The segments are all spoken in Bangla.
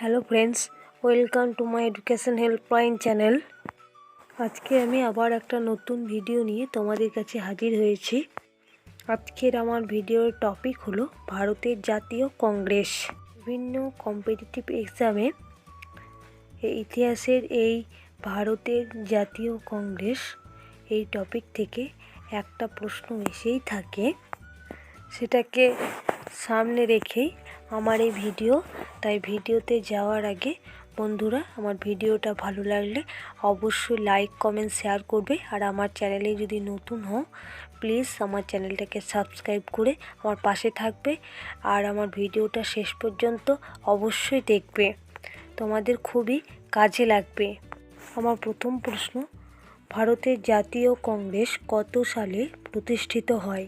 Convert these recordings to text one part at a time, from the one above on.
Hello friends welcome to my education helpline channel আজকে আমি আবার একটা নতুন ভিডিও নিয়ে তোমাদের কাছে হাজির হয়েছি। আজকের আমার ভিডিওর টপিক হলো ভারতের জাতীয় কংগ্রেস বিভিন্ন কম্পিটিটিভ এক্সামে ইতিহাসের এই ভারতের জাতীয় কংগ্রেস এই টপিক থেকে একটা প্রশ্ন এসেই থাকে। সেটাকে সামনে রেখেই আমার এই ভিডিও। তাই ভিডিওতে যাওয়ার আগে বন্ধুরা, আমার ভিডিওটা ভালো লাগলে অবশ্যই লাইক কমেন্ট শেয়ার করবে। আর আমার চ্যানেলে যদি নতুন হও প্লিজ আমার চ্যানেলটাকে সাবস্ক্রাইব করে আমার পাশে থাকবে। আর আমার ভিডিওটা শেষ পর্যন্ত অবশ্যই দেখবে। তোমাদের খুবই কাজে লাগবে। আমার প্রথম প্রশ্ন, ভারতের জাতীয় কংগ্রেস কত সালে প্রতিষ্ঠিত হয়?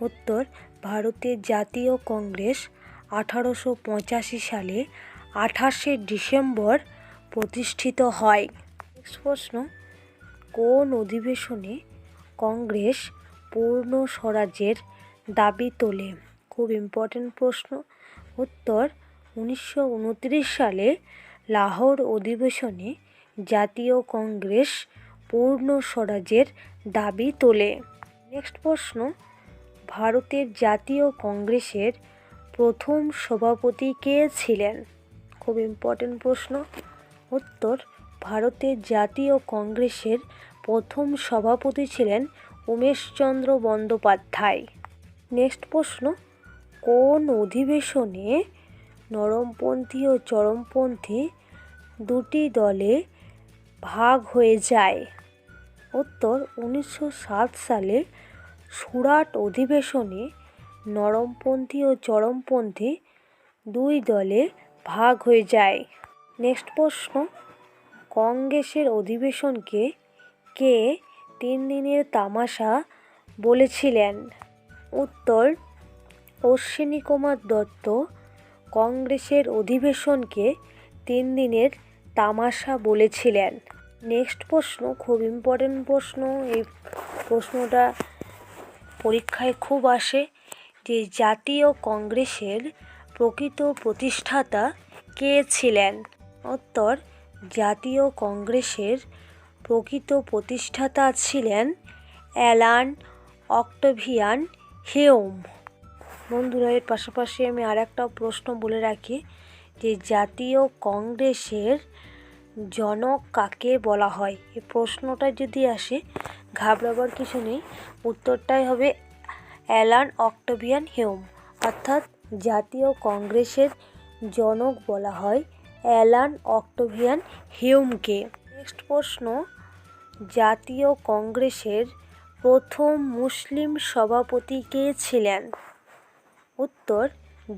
উত্তর, ভারতের জাতীয় কংগ্রেস আঠারোশো পঁচাশি সালে আঠাশে ডিসেম্বর প্রতিষ্ঠিত হয়। প্রশ্ন, কোন অধিবেশনে কংগ্রেস পূর্ণ স্বরাজ্যের দাবি তোলে? খুব ইম্পর্টেন্ট প্রশ্ন। উত্তর, উনিশশো উনত্রিশ সালে লাহোর অধিবেশনে জাতীয় কংগ্রেস পূর্ণ স্বরাজ্যের দাবি তোলে। নেক্সট প্রশ্ন, ভারতের জাতীয় কংগ্রেসের প্রথম সভাপতি কে ছিলেন? খুব ইম্পর্টেন্ট প্রশ্ন। উত্তর, ভারতের জাতীয় কংগ্রেসের প্রথম সভাপতি ছিলেন উমেশচন্দ্র বন্দ্যোপাধ্যায়। নেক্সট প্রশ্ন, কোন অধিবেশনে নরমপন্থী ও চরমপন্থী দুটি দলে ভাগ হয়ে যায়? উত্তর, উনিশশো সালে সুরাট অধিবেশনে নরমপন্থী ও চরমপন্থী দুই দলে ভাগ হয়ে যায়। নেক্সট প্রশ্ন, কংগ্রেসের অধিবেশনকে কে তিন দিনের তামাশা বলেছিলেন? উত্তর অশ্বিনী কুমার দত্ত, কংগ্রেসের অধিবেশনকে তিন দিনের তামাশা বলেছিলেন। নেক্সট প্রশ্ন, খুব ইম্পর্টেন্ট প্রশ্ন, এই প্রশ্নটা পরীক্ষায় খুব আসে। যে জাতীয় কংগ্রেসের প্রকৃত প্রতিষ্ঠাতা কে ছিলেন? উত্তর, জাতীয় কংগ্রেসের প্রকৃত প্রতিষ্ঠাতা ছিলেন অ্যালান অক্টোভিয়ান হিউম। বন্ধুরা, এর পাশাপাশি আমি আর একটা প্রশ্ন বলে রাখি যে জাতীয় কংগ্রেসের জনক কাকে বলা হয়? এই প্রশ্নটা যদি আসে, ঘাবড়াবার কিছু নেই। উত্তরটাই হবে অ্যালান অক্টোভিয়ান হিউম, অর্থাৎ জাতীয় কংগ্রেসের জনক বলা হয় অ্যালান অক্টোভিয়ান হিউমকে। নেক্সট প্রশ্ন, জাতীয় কংগ্রেসের প্রথম মুসলিম সভাপতি কে ছিলেন? উত্তর,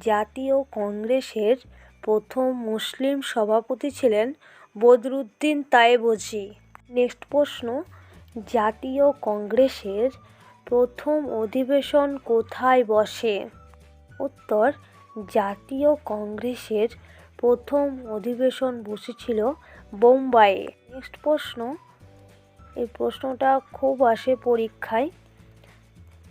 জাতীয় কংগ্রেসের প্রথম মুসলিম সভাপতি ছিলেন বদরুদ্দিন তায়েবজি। নেক্সট প্রশ্ন, জাতীয় কংগ্রেসের প্রথম অধিবেশন কোথায় বসে? উত্তর, জাতীয় কংগ্রেসের প্রথম অধিবেশন বসেছিল বোম্বাইয়ে। নেক্সট প্রশ্ন। এই প্রশ্নটা খুব আসে পরীক্ষায়।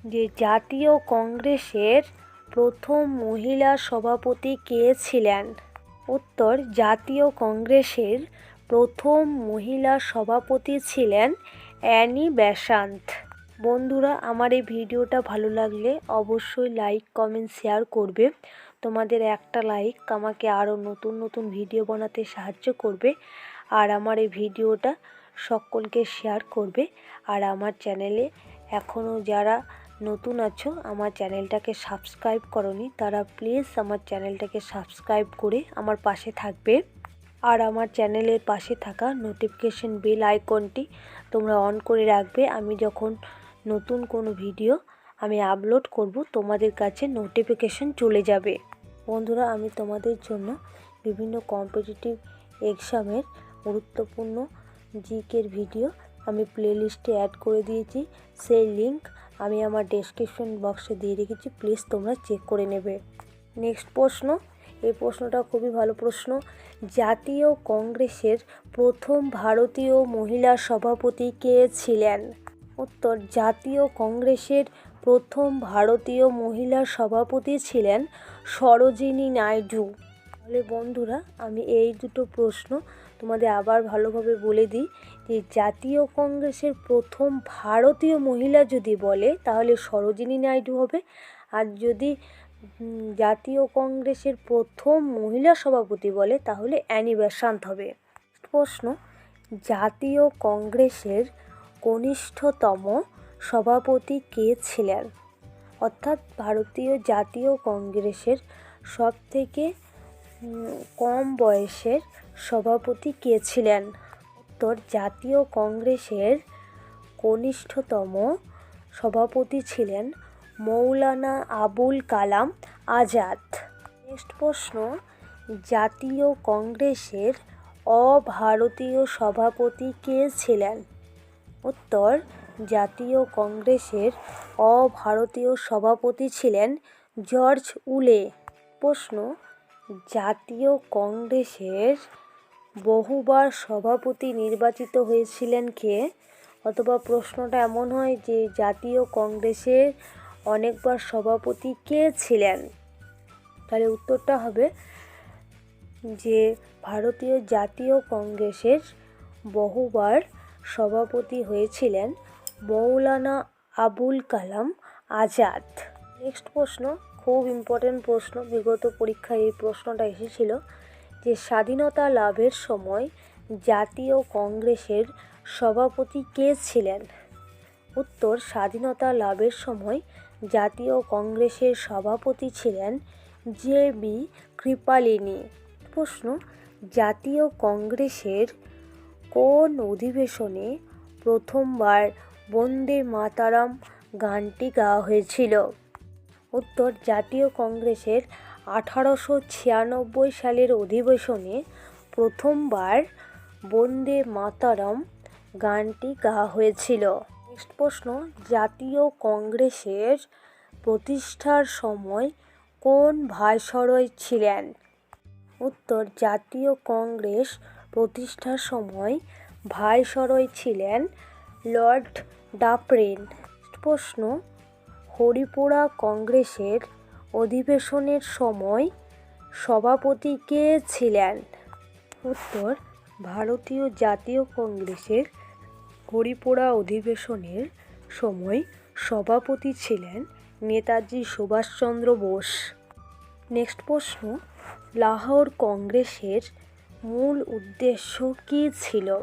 যে জাতীয় কংগ্রেসের প্রথম মহিলা সভাপতি কে ছিলেন? উত্তর, জাতীয় কংগ্রেসের প্রথম মহিলা সভাপতি ছিলেন অ্যানি বেসান্ত বন্ধুরা, আমার এই ভিডিওটা ভালো লাগলে অবশ্যই লাইক কমেন্ট শেয়ার করবে। তোমাদের একটা লাইক আমাকে আরও নতুন নতুন ভিডিও বানাতে সাহায্য করবে। আর আমার এই ভিডিওটা সকলকে শেয়ার করবে। আর আমার চ্যানেলে এখনও যারা নতুন আছো, আমার চ্যানেলটাকে সাবস্ক্রাইব করনি, তারা প্লিজ আমার চ্যানেলটাকে সাবস্ক্রাইব করে আমার পাশে থাকবে। আর আমার চ্যানেলের পাশে থাকা নোটিফিকেশন বেল আইকনটি তোমরা অন করে রাখবে। আমি যখন নতুন কোনো ভিডিও আমি আপলোড করব, তোমাদের কাছে নোটিফিকেশন চলে যাবে। বন্ধুরা, আমি তোমাদের জন্য বিভিন্ন কম্পিটিটিভ এক্সামের গুরুত্বপূর্ণ জিকের ভিডিও আমি প্লেলিস্টে অ্যাড করে দিয়েছি। সেই লিংক আমি আমার ডেসক্রিপশন বক্সে দিয়ে রেখেছি প্লিজ তোমরা চেক করে নেবে। নেক্সট প্রশ্ন, এই প্রশ্নটা খুবই ভালো প্রশ্ন। জাতীয় কংগ্রেসের প্রথম ভারতীয় মহিলা সভাপতি কে ছিলেন? উত্তর, জাতীয় কংগ্রেসের প্রথম ভারতীয় মহিলা সভাপতি ছিলেন সরোজিনী নাইডু। তাহলে বন্ধুরা, আমি এই দুটো প্রশ্ন তোমাদের আবার ভালোভাবে বলে দিই যে, জাতীয় কংগ্রেসের প্রথম ভারতীয় মহিলা যদি বলে, তাহলে সরোজিনী নাইডু হবে। আর যদি জাতীয় কংগ্রেসের প্রথম মহিলা সভাপতি বলে, তাহলে অ্যানি বেসান্ত হবে। প্রশ্ন, জাতীয় কংগ্রেসের কনিষ্ঠতম সভাপতি কে ছিলেন? অর্থাৎ ভারতীয় জাতীয় কংগ্রেসের সবথেকে কম বয়সের সভাপতি কে ছিলেন? উত্তর, জাতীয় কংগ্রেসের কনিষ্ঠতম সভাপতি ছিলেন মৌলানা আবুল কালাম আজাদ। নেক্সট প্রশ্ন, জাতীয় কংগ্রেসের অভারতীয় সভাপতি কে ছিলেন? উত্তর, জাতীয় কংগ্রেসের অভারতীয় সভাপতি ছিলেন জর্জ উলে। প্রশ্ন, জাতীয় কংগ্রেসের বহুবার সভাপতি নির্বাচিত হয়েছিলেন কে? অথবা প্রশ্নটা এমন হয় যে জাতীয় কংগ্রেসের অনেকবার সভাপতি কে ছিলেন? তাহলে উত্তরটা হবে যে ভারতীয় জাতীয় কংগ্রেসের বহুবার সভাপতি হয়েছিলেন মৌলানা আবুল কালাম আজাদ। নেক্সট প্রশ্ন, খুব ইম্পর্টেন্ট প্রশ্ন, বিগত পরীক্ষায় এই প্রশ্নটা এসেছিল যে স্বাধীনতা লাভের সময় জাতীয় কংগ্রেসের সভাপতি কে ছিলেন? উত্তর, স্বাধীনতা লাভের সময় জাতীয় কংগ্রেসের সভাপতি ছিলেন জে বি কৃপালিনী। প্রশ্ন, জাতীয় কংগ্রেসের কোন অধিবেশনে প্রথমবার বন্দে মাতারাম গানটি গাওয়া হয়েছিল? উত্তর, জাতীয় কংগ্রেসের আঠারোশো ছিয়ানব্বই সালের অধিবেশনে প্রথমবার বন্দে মাতারাম গানটি গাওয়া হয়েছিল। নেক্সট প্রশ্ন, জাতীয় কংগ্রেসের প্রতিষ্ঠার সময় কোন ভাইসরয় ছিলেন? উত্তর, জাতীয় কংগ্রেস প্রতিষ্ঠার সময় ভাইসরয় ছিলেন লর্ড ডাপরেন প্রশ্ন, হরিপুরা কংগ্রেসের অধিবেশনের সময় সভাপতি কে ছিলেন? উত্তর, ভারতীয় জাতীয় কংগ্রেসের হরিপুরা অধিবেশনের সময় সভাপতি ছিলেন নেতাজি সুভাষচন্দ্র বোস। নেক্সট প্রশ্ন, লাহোর কংগ্রেসের মূল উদ্দেশ্য কী ছিল?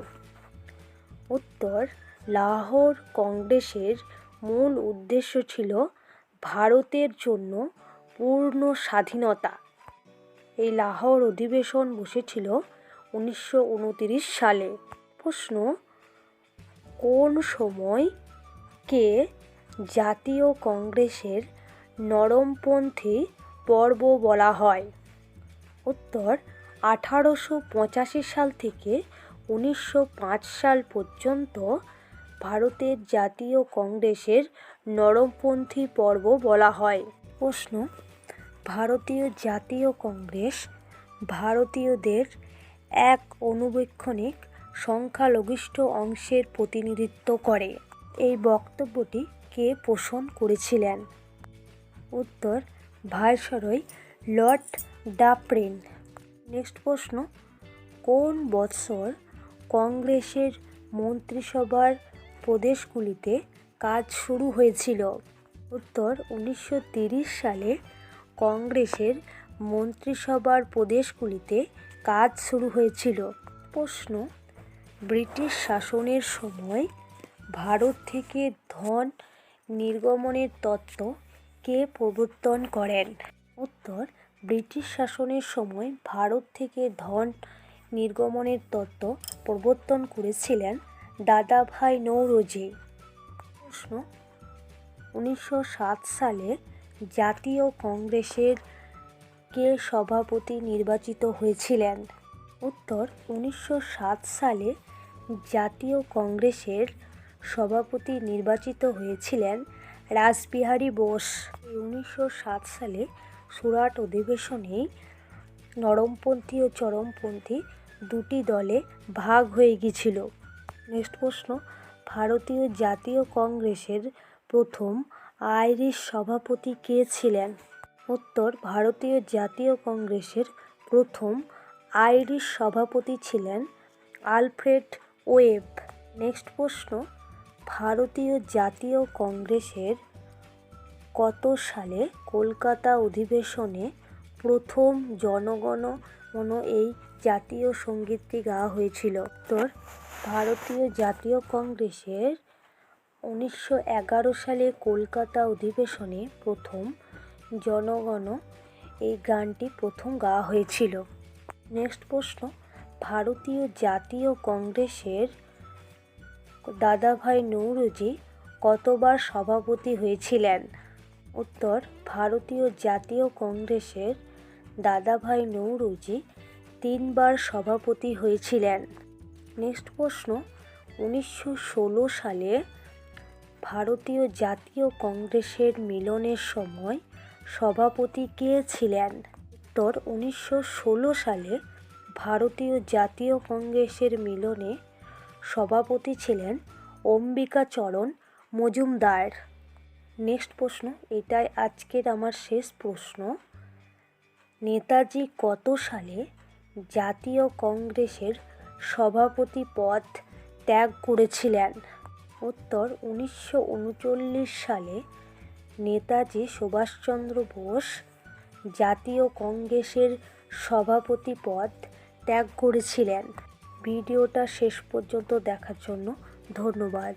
উত্তর, লাহোর কংগ্রেসের মূল উদ্দেশ্য ছিল ভারতের জন্য পূর্ণ স্বাধীনতা। এই লাহোর অধিবেশন বসেছিল উনিশশো সালে। প্রশ্ন, কোন সময় কে জাতীয় কংগ্রেসের নরমপন্থী পর্ব বলা হয়? উত্তর আঠারোশো পঁচাশি সাল থেকে উনিশশো পাঁচ সাল পর্যন্ত ভারতের জাতীয় কংগ্রেসের নরমপন্থী পর্ব বলা হয়। প্রশ্ন, ভারতীয় জাতীয় কংগ্রেস ভারতীয়দের এক অনুবেক্ষণিক সংখ্যালঘিষ্ঠ অংশের প্রতিনিধিত্ব করে। এই বক্তব্যটি কে পোষণ করেছিলেন? উত্তর, ভাইসরয় লর্ড ডাপরেন। নেক্সট প্রশ্ন, কোন বৎসর কংগ্রেসের মন্ত্রিসভার প্রদেশগুলিতে কাজ শুরু হয়েছিল? উত্তর, উনিশশো সালে কংগ্রেসের মন্ত্রিসভার প্রদেশগুলিতে কাজ শুরু হয়েছিল। প্রশ্ন, ব্রিটিশ শাসনের সময় ভারত থেকে ধন নির্গমনের তত্ত্ব কে প্রবর্তন করেন? উত্তর ব্রিটিশ শাসনের সময় ভারত থেকে ধন নির্গমনের তত্ত্ব প্রবর্তন করেছিলেন দাদাভাই নৌরোজি। প্রশ্ন, উনিশশো সাত সালে জাতীয় কংগ্রেসের কে সভাপতি নির্বাচিত হয়েছিলেন? উত্তর, উনিশশো সাত সালে জাতীয় কংগ্রেসের সভাপতি নির্বাচিত হয়েছিলেন রাসবিহারী বোস। উনিশশো সাত সালে সুরাট অধিবেশনেই নরমপন্থী ও চরমপন্থী দুটি দলে ভাগ হয়ে গিয়েছিল। নেক্সট প্রশ্ন, ভারতীয় জাতীয় কংগ্রেসের প্রথম আইরিশ সভাপতি কে ছিলেন? উত্তর, ভারতীয় জাতীয় কংগ্রেসের প্রথম আইরিশ সভাপতি ছিলেন আলফ্রেড ওয়েব। নেক্সট প্রশ্ন, ভারতীয় জাতীয় কংগ্রেসের কত সালে কলকাতা অধিবেশনে প্রথম জনগণ মন এই জাতীয় সঙ্গীতটি গাওয়া হয়েছিল। উত্তর, ভারতীয় জাতীয় কংগ্রেসের উনিশশো এগারো সালে কলকাতা অধিবেশনে প্রথম জনগণ এই গানটি প্রথম গাওয়া হয়েছিল। নেক্সট প্রশ্ন, ভারতীয় জাতীয় কংগ্রেসের দাদাভাই নৌরোজি কতবার সভাপতি হয়েছিলেন? উত্তর, ভারতীয় জাতীয় কংগ্রেসের দাদাভাই নৌরোজি তিনবার সভাপতি হয়েছিলেন। নেক্সট প্রশ্ন, উনিশশো ষোলো সালে ভারতীয় জাতীয় কংগ্রেসের মিলনের সময় সভাপতি কে ছিলেন? উত্তর, উনিশশো ষোলো সালে ভারতীয় জাতীয় কংগ্রেসের মিলনে সভাপতি ছিলেন অম্বিকাচরণ মজুমদার। নেক্সট প্রশ্ন, এটাই আজকের আমার শেষ প্রশ্ন। নেতাজি কত সালে জাতীয় কংগ্রেসের সভাপতি পদ ত্যাগ করেছিলেন? উত্তর, উনিশশো উনচল্লিশ সালে নেতাজি সুভাষচন্দ্র বোস জাতীয় কংগ্রেসের সভাপতি পদ ত্যাগ করেছিলেন। ভিডিওটা শেষ পর্যন্ত দেখার জন্য ধন্যবাদ।